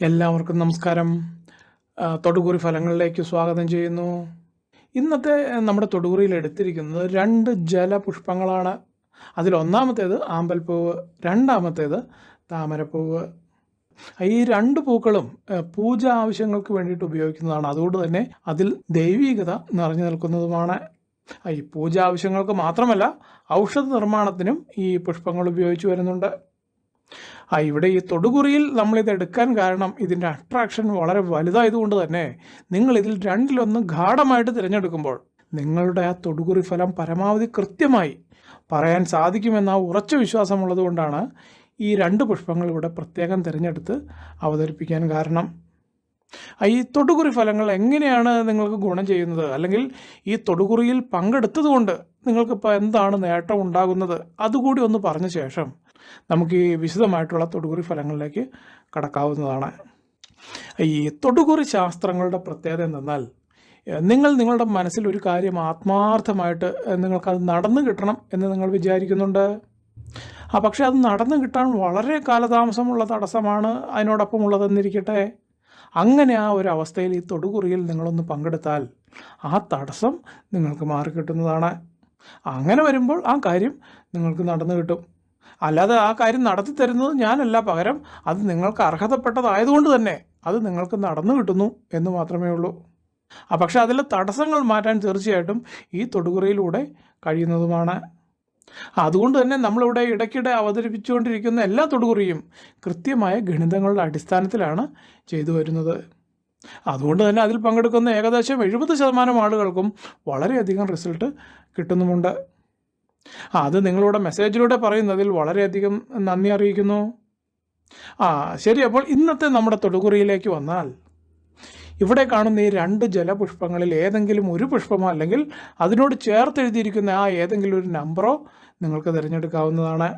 എല്ലാവർക്കും നമസ്കാരം. തൊടുകുറി ഫലങ്ങളിലേക്ക് സ്വാഗതം ചെയ്യുന്നു. ഇന്നത്തെ നമ്മുടെ തൊടുകുറിയിൽ എടുത്തിരിക്കുന്നത് രണ്ട് ജലപുഷ്പങ്ങളാണ്. അതിലൊന്നാമത്തേത് ആമ്പൽപ്പൂവ് രണ്ടാമത്തേത് താമരപ്പൂവ്. ഈ രണ്ട് പൂക്കളും പൂജ ആവശ്യങ്ങൾക്ക് വേണ്ടിയിട്ട് ഉപയോഗിക്കുന്നതാണ്. അതുകൊണ്ട് തന്നെ അതിൽ ദൈവീകത നിറഞ്ഞു നിൽക്കുന്നതുമാണ്. ഈ പൂജ ആവശ്യങ്ങൾക്ക് മാത്രമല്ല ഔഷധ നിർമ്മാണത്തിനും ഈ പുഷ്പങ്ങൾ ഉപയോഗിച്ചു വരുന്നുണ്ട്. ആ ഇവിടെ ഈ തൊടുകുറിയിൽ നമ്മളിത് എടുക്കാൻ കാരണം ഇതിന്റെ അട്രാക്ഷൻ വളരെ വലുതായതുകൊണ്ട് തന്നെ നിങ്ങളിതിൽ രണ്ടിലൊന്ന് ഗാഠമായിട്ട് തിരഞ്ഞെടുക്കുമ്പോൾ നിങ്ങളുടെ ആ തൊടുകുറി ഫലം പരമാവധി കൃത്യമായി പറയാൻ സാധിക്കുമെന്ന ഉറച്ച വിശ്വാസമുള്ളത് കൊണ്ടാണ് ഈ രണ്ട് പുഷ്പങ്ങൾ ഇവിടെ പ്രത്യേകം തിരഞ്ഞെടുത്ത് അവതരിപ്പിക്കാൻ കാരണം. ഈ തൊടുകുറി ഫലങ്ങൾ എങ്ങനെയാണ് നിങ്ങൾക്ക് ഗുണം ചെയ്യുന്നത്? അല്ലെങ്കിൽ ഈ തൊടുകുറിയിൽ പങ്കെടുത്തതുകൊണ്ട് നിങ്ങൾക്കിപ്പോൾ എന്താണ് നേട്ടം ഉണ്ടാകുന്നത്? അതുകൂടി ഒന്ന് പറഞ്ഞ ശേഷം നമുക്ക് ഈ വിശദമായിട്ടുള്ള തൊടുകുറി ഫലങ്ങളിലേക്ക് കടക്കാവുന്നതാണ്. ഈ തൊടുകുറി ശാസ്ത്രങ്ങളുടെ പ്രത്യേകത എന്തെന്നാൽ നിങ്ങൾ നിങ്ങളുടെ മനസ്സിൽ ഒരു കാര്യം ആത്മാർത്ഥമായിട്ട് നിങ്ങൾക്കത് നടന്നു കിട്ടണം എന്ന് നിങ്ങൾ വിചാരിക്കുന്നുണ്ട്. ആ പക്ഷേ അത് നടന്നു കിട്ടാൻ വളരെ കാലതാമസമുള്ള തടസ്സമാണ് അതിനോടൊപ്പം ഉള്ളതെന്നിരിക്കട്ടെ അങ്ങനെ ആ ഒരു അവസ്ഥയിൽ ഈ തൊടുകുറിയിൽ നിങ്ങളൊന്ന് പങ്കെടുത്താൽ ആ തടസ്സം നിങ്ങൾക്ക് മാറിക്കിട്ടുന്നതാണ്. അങ്ങനെ വരുമ്പോൾ ആ കാര്യം നിങ്ങൾക്ക് നടന്നു കിട്ടും. അല്ലാതെ ആ കാര്യം നടത്തി തരുന്നത് ഞാനല്ല. പകരം അത് നിങ്ങൾക്ക് അർഹതപ്പെട്ടതായതുകൊണ്ട് തന്നെ അത് നിങ്ങൾക്ക് നടന്നു കിട്ടുന്നു എന്ന് മാത്രമേ ഉള്ളൂ. ആ പക്ഷേ അതിലെ തടസ്സങ്ങൾ മാറ്റാൻ തീർച്ചയായിട്ടും ഈ തൊടുകുറയിലൂടെ കഴിയുന്നതുമാണ്. അതുകൊണ്ട് തന്നെ നമ്മളിവിടെ ഇടയ്ക്കിടെ അവതരിപ്പിച്ചുകൊണ്ടിരിക്കുന്ന എല്ലാ തൊടുകുറിയും കൃത്യമായ ഗണിതങ്ങളുടെ അടിസ്ഥാനത്തിലാണ് ചെയ്തു വരുന്നത്. അതുകൊണ്ട് തന്നെ അതിൽ പങ്കെടുക്കുന്ന ഏകദേശം എഴുപത് ശതമാനം ആളുകൾക്കും വളരെയധികം റിസൾട്ട് കിട്ടുന്നുമുണ്ട്. ആ അത് നിങ്ങളിവിടെ മെസ്സേജിലൂടെ പറയുന്നതിൽ വളരെയധികം നന്ദി അറിയിക്കുന്നു. ആ ശരി അപ്പോൾ ഇന്നത്തെ നമ്മുടെ തൊടുകുറിയിലേക്ക് വന്നാൽ ഇവിടെ കാണുന്ന ഈ രണ്ട് ജലപുഷ്പങ്ങളിൽ ഏതെങ്കിലും ഒരു പുഷ്പമോ അല്ലെങ്കിൽ അതിനോട് ചേർത്തെഴുതിയിരിക്കുന്ന ആ ഏതെങ്കിലും ഒരു നമ്പറോ നിങ്ങൾക്ക് തിരഞ്ഞെടുക്കാവുന്നതാണ്.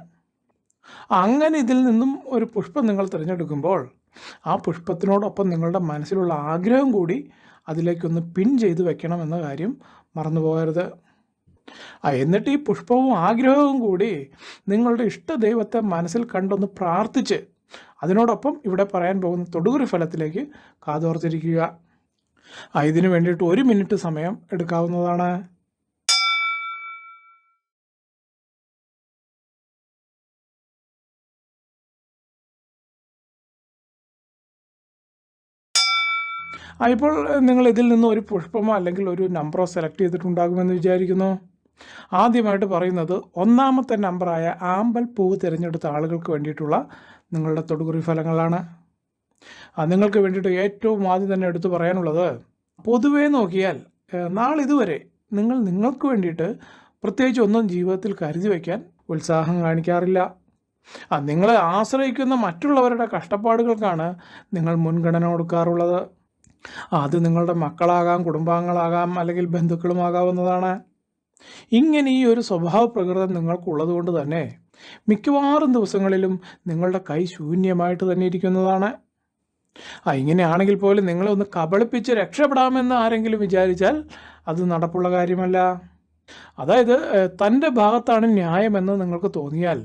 അങ്ങനെ ഇതിൽ നിന്നും ഒരു പുഷ്പം നിങ്ങൾ തിരഞ്ഞെടുക്കുമ്പോൾ ആ പുഷ്പത്തിനോടൊപ്പം നിങ്ങളുടെ മനസ്സിലുള്ള ആഗ്രഹം കൂടി അതിലേക്കൊന്ന് പിൻ ചെയ്ത് വെക്കണം എന്ന കാര്യം മറന്നു പോകരുത് ആ എന്നിട്ട് ഈ പുഷ്പവും ആഗ്രഹവും കൂടി നിങ്ങളുടെ ഇഷ്ട ദൈവത്തെ മനസ്സിൽ കണ്ടൊന്ന് പ്രാർത്ഥിച്ച് അതിനോടൊപ്പം ഇവിടെ പറയാൻ പോകുന്ന തൊടുകുറി ഫലത്തിലേക്ക് കാതോർത്തിരിക്കുക. ആ ഇതിനു വേണ്ടിയിട്ട് ഒരു മിനിറ്റ് സമയം എടുക്കാവുന്നതാണ്. ഇപ്പോൾ നിങ്ങൾ ഇതിൽ നിന്ന് ഒരു പുഷ്പമോ അല്ലെങ്കിൽ ഒരു നമ്പറോ സെലക്ട് ചെയ്തിട്ടുണ്ടാകുമെന്ന് വിചാരിക്കുന്നു. ആദ്യമായിട്ട് പറയുന്നത് ഒന്നാമത്തെ നമ്പറായ ആമ്പൽ പൂവ് തിരഞ്ഞെടുത്ത ആളുകൾക്ക് വേണ്ടിയിട്ടുള്ള നിങ്ങളുടെ തൊടുകുറി ഫലങ്ങളാണ്. നിങ്ങൾക്ക് വേണ്ടിയിട്ട് ഏറ്റവും ആദ്യം തന്നെ എടുത്തു പറയാനുള്ളത് പൊതുവേ നോക്കിയാൽ നാളിതുവരെ നിങ്ങൾ നിങ്ങൾക്ക് വേണ്ടിയിട്ട് പ്രത്യേകിച്ച് ഒന്നും ജീവിതത്തിൽ കരുതി വയ്ക്കാൻ ഉത്സാഹം കാണിക്കാറില്ല. ആ നിങ്ങളെ ആശ്രയിക്കുന്ന മറ്റുള്ളവരുടെ കഷ്ടപ്പാടുകൾക്കാണ് നിങ്ങൾ മുൻഗണന കൊടുക്കാറുള്ളത്. അത് നിങ്ങളുടെ മക്കളാകാം കുടുംബാംഗങ്ങളാകാം അല്ലെങ്കിൽ ബന്ധുക്കളുമാകാവുന്നതാണ്. ഇങ്ങനെ ഈ ഒരു സ്വഭാവ പ്രകൃതം നിങ്ങൾക്കുള്ളത് കൊണ്ട് തന്നെ മിക്കവാറും ദിവസങ്ങളിലും നിങ്ങളുടെ കൈ ശൂന്യമായിട്ട് തന്നെ ഇരിക്കുന്നതാണ്. ആ ഇങ്ങനെയാണെങ്കിൽ പോലും നിങ്ങളെ ഒന്ന് കബളിപ്പിച്ച് രക്ഷപ്പെടാമെന്ന് ആരെങ്കിലും വിചാരിച്ചാൽ അത് നടപ്പുള്ള കാര്യമല്ല. അതായത് തന്റെ ഭാഗത്താണ് ന്യായമെന്ന് നിങ്ങൾക്ക് തോന്നിയാൽ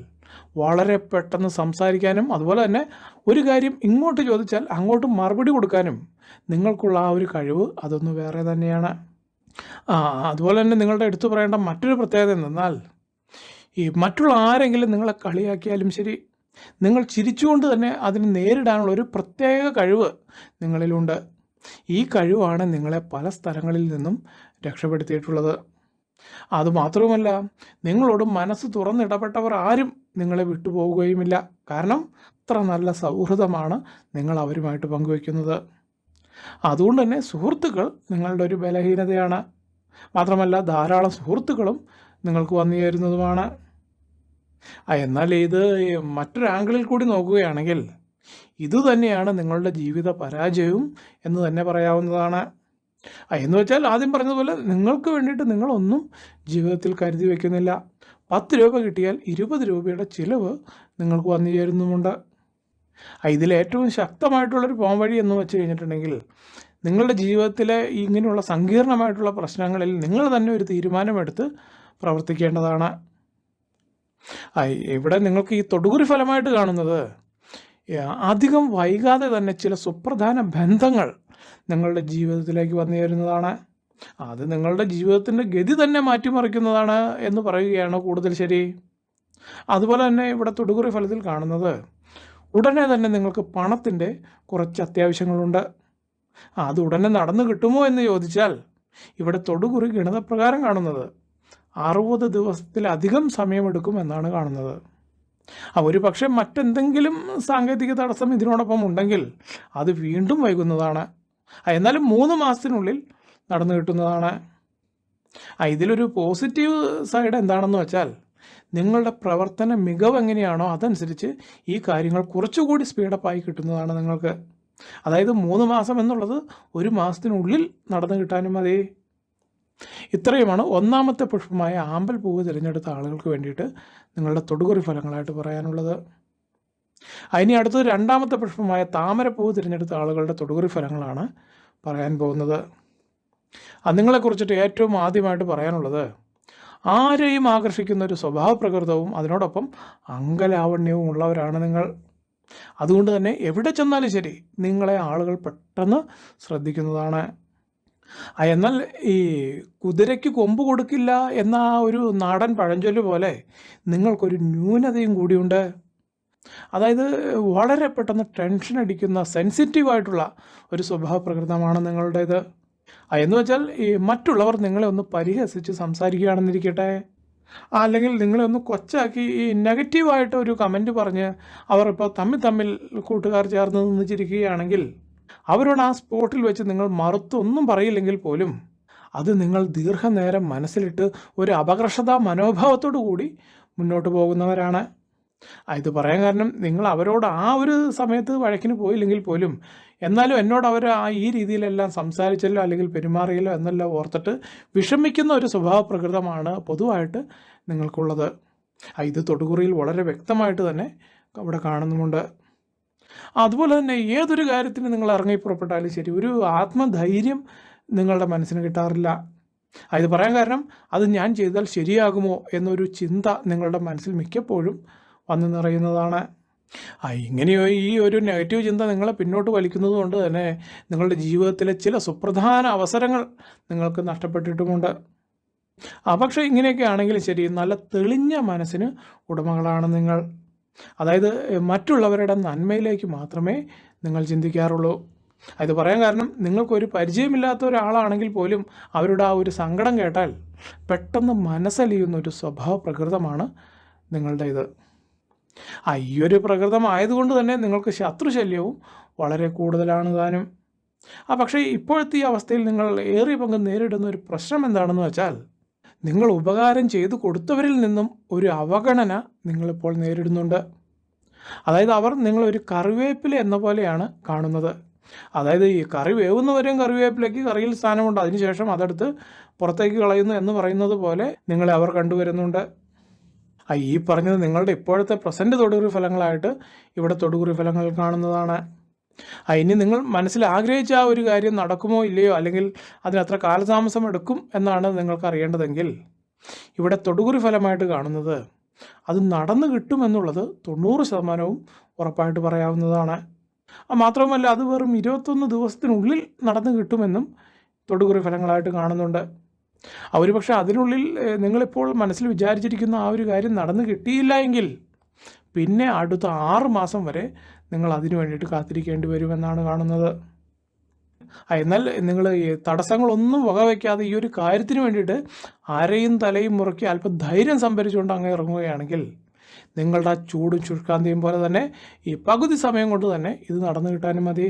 വളരെ പെട്ടെന്ന് സംസാരിക്കാനും അതുപോലെ തന്നെ ഒരു കാര്യം ഇങ്ങോട്ട് ചോദിച്ചാൽ അങ്ങോട്ട് മറുപടി കൊടുക്കാനും നിങ്ങൾക്കുള്ള ആ ഒരു കഴിവ് അതൊന്ന് വേറെ തന്നെയാണ്. അതുപോലെ തന്നെ നിങ്ങളുടെ എടുത്തു പറയേണ്ട മറ്റൊരു പ്രത്യേകത എന്തെന്നാൽ ഈ മറ്റുള്ള ആരെങ്കിലും നിങ്ങളെ കളിയാക്കിയാലും ശരി നിങ്ങൾ ചിരിച്ചുകൊണ്ട് തന്നെ അതിനെ നേരിടാനുള്ള ഒരു പ്രത്യേക കഴിവ് നിങ്ങളിലുണ്ട്. ഈ കഴിവാണ് നിങ്ങളെ പല സ്ഥലങ്ങളിൽ നിന്നും രക്ഷപ്പെടുത്തിയിട്ടുള്ളത്. അതുമാത്രവുമല്ല നിങ്ങളോട് മനസ്സ് തുറന്നിടപെട്ടവർ ആരും നിങ്ങളെ വിട്ടുപോകുകയുമില്ല കാരണം അത്ര നല്ല സൗഹൃദമാണ് നിങ്ങൾ അവരുമായിട്ട് പങ്കുവയ്ക്കുന്നത് അതുകൊണ്ട് തന്നെ സുഹൃത്തുക്കൾ നിങ്ങളുടെ ഒരു ബലഹീനതയാണ്. മാത്രമല്ല ധാരാളം സുഹൃത്തുക്കളും നിങ്ങൾക്ക് വന്നു ചേരുന്നതുമാണ് എന്നാൽ ഇത് മറ്റൊരു ആംഗിളിൽ കൂടി നോക്കുകയാണെങ്കിൽ ഇതുതന്നെയാണ് നിങ്ങളുടെ ജീവിത പരാജയവും എന്ന് തന്നെ പറയാവുന്നതാണ്. എന്ന് വെച്ചാൽ ആദ്യം പറഞ്ഞതുപോലെ നിങ്ങൾക്ക് വേണ്ടിയിട്ട് നിങ്ങളൊന്നും ജീവിതത്തിൽ കരുതി വയ്ക്കുന്നില്ല പത്ത് രൂപ കിട്ടിയാൽ ഇരുപത് രൂപയുടെ ചിലവ് നിങ്ങൾക്ക് വന്നു ചേരുന്നുമുണ്ട് ഇതിലേറ്റവും ശക്തമായിട്ടുള്ളൊരു പോംവഴി എന്ന് വെച്ച് കഴിഞ്ഞിട്ടുണ്ടെങ്കിൽ നിങ്ങളുടെ ജീവിതത്തിലെ ഇങ്ങനെയുള്ള സങ്കീർണമായിട്ടുള്ള പ്രശ്നങ്ങളിൽ നിങ്ങൾ തന്നെ ഒരു തീരുമാനമെടുത്ത് പ്രവർത്തിക്കേണ്ടതാണ്. ഇവിടെ നിങ്ങൾക്ക് ഈ തൊടുകുറി ഫലമായിട്ട് കാണുന്നത് അധികം വൈകാതെ തന്നെ ചില സുപ്രധാന ബന്ധങ്ങൾ നിങ്ങളുടെ ജീവിതത്തിലേക്ക് വന്നു ചേരുന്നതാണ്. അത് നിങ്ങളുടെ ജീവിതത്തിന്റെ ഗതി തന്നെ മാറ്റിമറിക്കുന്നതാണ് എന്ന് പറയുകയാണ് കൂടുതൽ ശരി. അതുപോലെ തന്നെ ഇവിടെ തൊടുകുറി ഫലത്തിൽ കാണുന്നത് ഉടനെ തന്നെ നിങ്ങൾക്ക് പണത്തിന്റെ കുറച്ച് അത്യാവശ്യങ്ങളുണ്ട്. അത് ഉടനെ നടന്നു കിട്ടുമോ എന്ന് ചോദിച്ചാൽ ഇവിടെ തൊടുകുറി ഗണിതപ്രകാരം കാണുന്നത് അറുപത് ദിവസത്തിലധികം സമയമെടുക്കും എന്നാണ് കാണുന്നത്. ഒരു പക്ഷേ മറ്റെന്തെങ്കിലും സാങ്കേതിക തടസ്സം ഇതിനോടൊപ്പം ഉണ്ടെങ്കിൽ അത് വീണ്ടും വൈകുന്നതാണ്. എന്നാലും മൂന്ന് മാസത്തിനുള്ളിൽ നടന്നു കിട്ടുന്നതാണ്. ഇതിലൊരു പോസിറ്റീവ് സൈഡ് എന്താണെന്ന് വെച്ചാൽ നിങ്ങളുടെ പ്രവർത്തന മികവ് എങ്ങനെയാണോ അതനുസരിച്ച് ഈ കാര്യങ്ങൾ കുറച്ചുകൂടി സ്പീഡപ്പായി കിട്ടുന്നതാണ് നിങ്ങൾക്ക്. അതായത് മൂന്ന് മാസം എന്നുള്ളത് ഒരു മാസത്തിനുള്ളിൽ നടന്നു കിട്ടാനും മതി. ഇത്രയുമാണ് ഒന്നാമത്തെ പുഷ്പമായ ആമ്പൽ പൂവ് തിരഞ്ഞെടുത്ത ആളുകൾക്ക് വേണ്ടിയിട്ട് നിങ്ങളുടെ തൊടുകുറി ഫലങ്ങളായിട്ട് പറയാനുള്ളത്. അതിനി അടുത്തത് രണ്ടാമത്തെ പുഷ്പമായ താമരപ്പൂവ് തിരഞ്ഞെടുത്ത ആളുകളുടെ തൊടുകുറി ഫലങ്ങളാണ് പറയാൻ പോകുന്നത്. അത് നിങ്ങളെക്കുറിച്ചിട്ട് ഏറ്റവും ആദ്യമായിട്ട് പറയാനുള്ളത് ആരെയും ആകർഷിക്കുന്ന ഒരു സ്വഭാവപ്രകൃതവും അതിനോടൊപ്പം അംഗലാവണ്യവും ഉള്ളവരാണ് നിങ്ങൾ. അതുകൊണ്ട് തന്നെ എവിടെ ചെന്നാലും ശരി നിങ്ങളെ ആളുകൾ പെട്ടെന്ന് ശ്രദ്ധിക്കുന്നതാണ്. എന്നാൽ ഈ കുതിരയ്ക്ക് കൊമ്പ് കൊടുക്കില്ല എന്ന ആ ഒരു നാടൻ പഴഞ്ചൊല്ല് പോലെ നിങ്ങൾക്കൊരു ന്യൂനതയും കൂടിയുണ്ട്. അതായത് വളരെ പെട്ടെന്ന് ടെൻഷൻ അടിക്കുന്ന സെൻസിറ്റീവ് ആയിട്ടുള്ള ഒരു സ്വഭാവ പ്രകൃതമാണ് നിങ്ങളുടേത് എന്ന് വെച്ചാൽ ഈ മറ്റുള്ളവർ നിങ്ങളെ ഒന്ന് പരിഹസിച്ച് സംസാരിക്കുകയാണെന്നിരിക്കട്ടെ. അല്ലെങ്കിൽ നിങ്ങളെ ഒന്ന് കൊച്ചാക്കി ഈ നെഗറ്റീവായിട്ട് ഒരു കമന്റ് പറഞ്ഞ് അവർ ഇപ്പോൾ തമ്മിൽ തമ്മിൽ കൂട്ടുകാർ ചേർന്ന് നിന്ന് ചിരിക്കുകയാണെങ്കിൽ അവരോട് ആ സ്പോട്ടിൽ വെച്ച് നിങ്ങൾ മറുത്തൊന്നും പറയില്ലെങ്കിൽ പോലും അത് നിങ്ങൾ ദീർഘനേരം മനസ്സിലിട്ട് ഒരു അപകർഷതാ മനോഭാവത്തോടു കൂടി മുന്നോട്ട് പോകുന്നവരാണ്. ഇത് പറയാൻ കാരണം നിങ്ങൾ അവരോട് ആ ഒരു സമയത്ത് വഴക്കിന് പോയില്ലെങ്കിൽ പോലും എന്നാലും എന്നോട് അവർ ആ ഈ രീതിയിലെല്ലാം സംസാരിച്ചല്ലോ അല്ലെങ്കിൽ പെരുമാറിയല്ലോ എന്നെല്ലാം ഓർത്തിട്ട് വിഷമിക്കുന്ന ഒരു സ്വഭാവ പ്രകൃതമാണ് പൊതുവായിട്ട് നിങ്ങൾക്കുള്ളത്. ഇത് തൊടുകുറിയിൽ വളരെ വ്യക്തമായിട്ട് തന്നെ അവിടെ കാണുന്നുമുണ്ട്. അതുപോലെ തന്നെ ഏതൊരു കാര്യത്തിന് നിങ്ങൾ ഇറങ്ങി പുറപ്പെട്ടാലും ശരി ഒരു ആത്മധൈര്യം നിങ്ങളുടെ മനസ്സിന് കിട്ടാറില്ല. ഇത് പറയാൻ കാരണം അത് ഞാൻ ചെയ്താൽ ശരിയാകുമോ എന്നൊരു ചിന്ത നിങ്ങളുടെ മനസ്സിൽ മിക്കപ്പോഴും വന്നു നിറയുന്നതാണ്. ആ ഇങ്ങനെയോ ഈ ഒരു നെഗറ്റീവ് ചിന്ത നിങ്ങളെ പിന്നോട്ട് വലിക്കുന്നത് കൊണ്ട് തന്നെ നിങ്ങളുടെ ജീവിതത്തിലെ ചില സുപ്രധാന അവസരങ്ങൾ നിങ്ങൾക്ക് നഷ്ടപ്പെട്ടിട്ടുമുണ്ട്. ആ പക്ഷേ ഇങ്ങനെയൊക്കെ ആണെങ്കിലും ശരി നല്ല തെളിഞ്ഞ മനസ്സിന് ഉടമകളാണ് നിങ്ങൾ. അതായത് മറ്റുള്ളവരുടെ നന്മയിലേക്ക് മാത്രമേ നിങ്ങൾ ചിന്തിക്കാറുള്ളൂ. അത് പറയാൻ കാരണം നിങ്ങൾക്കൊരു പരിചയമില്ലാത്ത ഒരാളാണെങ്കിൽ പോലും അവരുടെ ആ ഒരു സങ്കടം കേട്ടാൽ പെട്ടെന്ന് മനസ്സലിയുന്ന ഒരു സ്വഭാവ പ്രകൃതമാണ് നിങ്ങളുടെ ഇത് ആ ഈ ഒരു പ്രകൃതമായതുകൊണ്ട് തന്നെ നിങ്ങൾക്ക് ശത്രുശല്യവും വളരെ കൂടുതലാണ് താനും. ആ പക്ഷേ ഇപ്പോഴത്തെ ഈ അവസ്ഥയിൽ നിങ്ങൾ ഏറെ പങ്ക് നേരിടുന്ന ഒരു പ്രശ്നം എന്താണെന്ന് വെച്ചാൽ നിങ്ങൾ ഉപകാരം ചെയ്തു കൊടുത്തവരിൽ നിന്നും ഒരു അവഗണന നിങ്ങളിപ്പോൾ നേരിടുന്നുണ്ട്. അതായത് അവർ നിങ്ങളൊരു കറിവേപ്പില എന്ന പോലെയാണ് കാണുന്നത്. അതായത് ഈ കറി വേവുന്നവരെയും കറിവേപ്പിലേക്ക് കറിയിൽ സ്ഥാനമുണ്ട്. അതിനുശേഷം അതെടുത്ത് പുറത്തേക്ക് കളയുന്നു എന്ന് പറയുന്നത് പോലെ നിങ്ങളെ അവർ കണ്ടുവരുന്നുണ്ട്. ഈ പറഞ്ഞത് നിങ്ങളുടെ ഇപ്പോഴത്തെ പ്രസന്റ് തൊടുകുറി ഫലങ്ങളായിട്ട് ഇവിടെ തൊടുകുറി ഫലങ്ങൾ കാണുന്നതാണ്. ഇനി നിങ്ങൾ മനസ്സിൽ ആഗ്രഹിച്ച ആ ഒരു കാര്യം നടക്കുമോ ഇല്ലയോ അല്ലെങ്കിൽ അതിനത്ര കാലതാമസം എടുക്കും എന്നാണ് നിങ്ങൾക്ക് അറിയേണ്ടതെങ്കിൽ ഇവിടെ തൊടുകുറി ഫലമായിട്ട് കാണുന്നത് അത് നടന്നു കിട്ടുമെന്നുള്ളത് തൊണ്ണൂറ് ശതമാനവും ഉറപ്പായിട്ട് പറയാവുന്നതാണ്. മാത്രവുമല്ല അത് വെറും ഇരുപത്തൊന്ന് ദിവസത്തിനുള്ളിൽ നടന്നു കിട്ടുമെന്നും തൊടുകുറി ഫലങ്ങളായിട്ട് കാണുന്നുണ്ട്. ഒരു പക്ഷേ അതിനുള്ളിൽ നിങ്ങളിപ്പോൾ മനസ്സിൽ വിചാരിച്ചിരിക്കുന്ന ആ ഒരു കാര്യം നടന്നു കിട്ടിയില്ല എങ്കിൽ പിന്നെ അടുത്ത ആറ് മാസം വരെ നിങ്ങൾ അതിനു വേണ്ടിയിട്ട് കാത്തിരിക്കേണ്ടി വരുമെന്നാണ് കാണുന്നത്. എന്നാൽ നിങ്ങൾ തടസ്സങ്ങളൊന്നും വകവയ്ക്കാതെ ഈ ഒരു കാര്യത്തിന് വേണ്ടിയിട്ട് അരയും തലയും മുറുക്കി അല്പം ധൈര്യം സംഭരിച്ചുകൊണ്ട് അങ്ങ് ഇറങ്ങുകയാണെങ്കിൽ നിങ്ങളുടെ ആ ചൂടും ചുഷ്കാന്തിയും പോലെ തന്നെ ഈ പകുതി സമയം കൊണ്ട് തന്നെ ഇത് നടന്നു കിട്ടാനും മതി.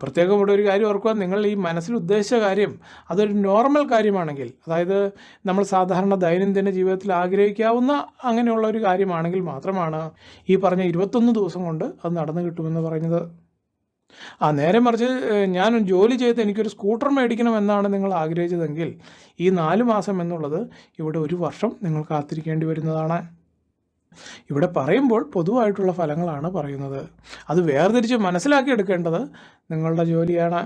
പ്രത്യേകം ഇവിടെ ഒരു കാര്യം ഓർക്കുക. നിങ്ങൾ ഈ മനസ്സിൽ ഉദ്ദേശിച്ച കാര്യം അതൊരു നോർമൽ കാര്യമാണെങ്കിൽ അതായത് നമ്മൾ സാധാരണ ദൈനംദിന ജീവിതത്തിൽ ആഗ്രഹിക്കാവുന്ന അങ്ങനെയുള്ള ഒരു കാര്യമാണെങ്കിൽ മാത്രമാണ് ഈ പറഞ്ഞ ഇരുപത്തൊന്ന് ദിവസം കൊണ്ട് അത് നടന്നു കിട്ടുമെന്ന് പറഞ്ഞത് ആ നേരെ മറിച്ച് ഞാൻ ജോലി ചെയ്ത് എനിക്കൊരു സ്കൂട്ടർ മേടിക്കണം എന്നാണ് നിങ്ങൾ ആഗ്രഹിച്ചതെങ്കിൽ ഈ നാല് മാസം എന്നുള്ളത് ഇവിടെ ഒരു വർഷം നിങ്ങൾ കാത്തിരിക്കേണ്ടി വരുന്നതാണ്. ഇവിടെ പറയുമ്പോൾ പൊതുവായിട്ടുള്ള ഫലങ്ങളാണ് പറയുന്നത്. അത് വേർതിരിച്ച് മനസ്സിലാക്കിയെടുക്കേണ്ടത് നിങ്ങളുടെ ജോലിയാണ്.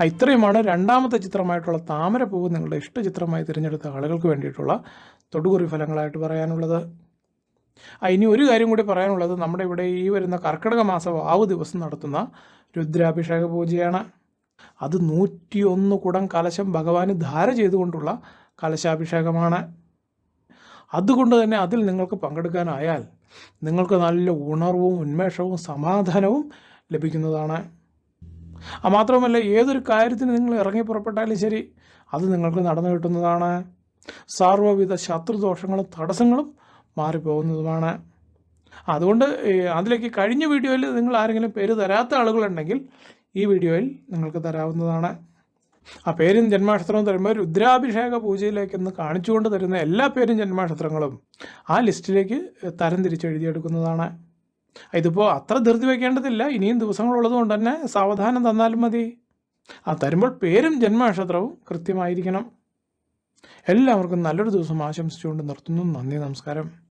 ആ ഇത്രയുമാണ് രണ്ടാമത്തെ ചിത്രമായിട്ടുള്ള താമരപ്പൂവ് നിങ്ങളുടെ ഇഷ്ടചിത്രമായി തിരഞ്ഞെടുത്ത ആളുകൾക്ക് വേണ്ടിയിട്ടുള്ള തൊടുകുറി ഫലങ്ങളായിട്ട് പറയാനുള്ളത്. ആ ഇനി ഒരു കാര്യം കൂടി പറയാനുള്ളത് നമ്മുടെ ഇവിടെ ഈ വരുന്ന കർക്കിടക മാസം ആവ് ദിവസം നടത്തുന്ന രുദ്രാഭിഷേക പൂജയാണ്. അത് നൂറ്റിയൊന്ന് കുടം കലശം ഭഗവാന് ധാര ചെയ്തുകൊണ്ടുള്ള കലശാഭിഷേകമാണ്. അതുകൊണ്ട് തന്നെ അതിൽ നിങ്ങൾക്ക് പങ്കെടുക്കാനായാൽ നിങ്ങൾക്ക് നല്ല ഉണർവും ഉന്മേഷവും സമാധാനവും ലഭിക്കുന്നതാണ്. മാത്രമല്ല ഏതൊരു കാര്യത്തിന് നിങ്ങൾ ഇറങ്ങി പുറപ്പെട്ടാലും ശരി അത് നിങ്ങൾക്ക് നടന്നു കിട്ടുന്നതാണ്. സർവവിധ ശത്രുദോഷങ്ങളും തടസ്സങ്ങളും മാറിപ്പോകുന്നതുമാണ്. അതുകൊണ്ട് അതിലേക്ക് കഴിഞ്ഞ വീഡിയോയിൽ നിങ്ങൾ ആരെങ്കിലും പേര് തരാത്ത ആളുകളുണ്ടെങ്കിൽ ഈ വീഡിയോയിൽ നിങ്ങൾക്ക് തരാവുന്നതാണ്. ആ പേരും ജന്മാക്ഷത്രവും തരുമ്പോൾ രുദ്രാഭിഷേക പൂജയിലേക്ക് ഇന്ന് കാണിച്ചുകൊണ്ട് തരുന്ന എല്ലാ പേരും ജന്മാക്ഷത്രങ്ങളും ആ ലിസ്റ്റിലേക്ക് തരം തിരിച്ചെഴുതിയെടുക്കുന്നതാണ്. ഇതിപ്പോൾ അത്ര ധൃതി വയ്ക്കേണ്ടതില്ല ഇനിയും ദിവസങ്ങളുള്ളത് കൊണ്ട് തന്നെ സാവധാനം തന്നാലും മതി. ആ തരുമ്പോൾ പേരും ജന്മനക്ഷത്രവും കൃത്യമായിരിക്കണം. എല്ലാവർക്കും നല്ലൊരു ദിവസം ആശംസിച്ചുകൊണ്ട് നിർത്തുന്നു. നന്ദി നമസ്കാരം.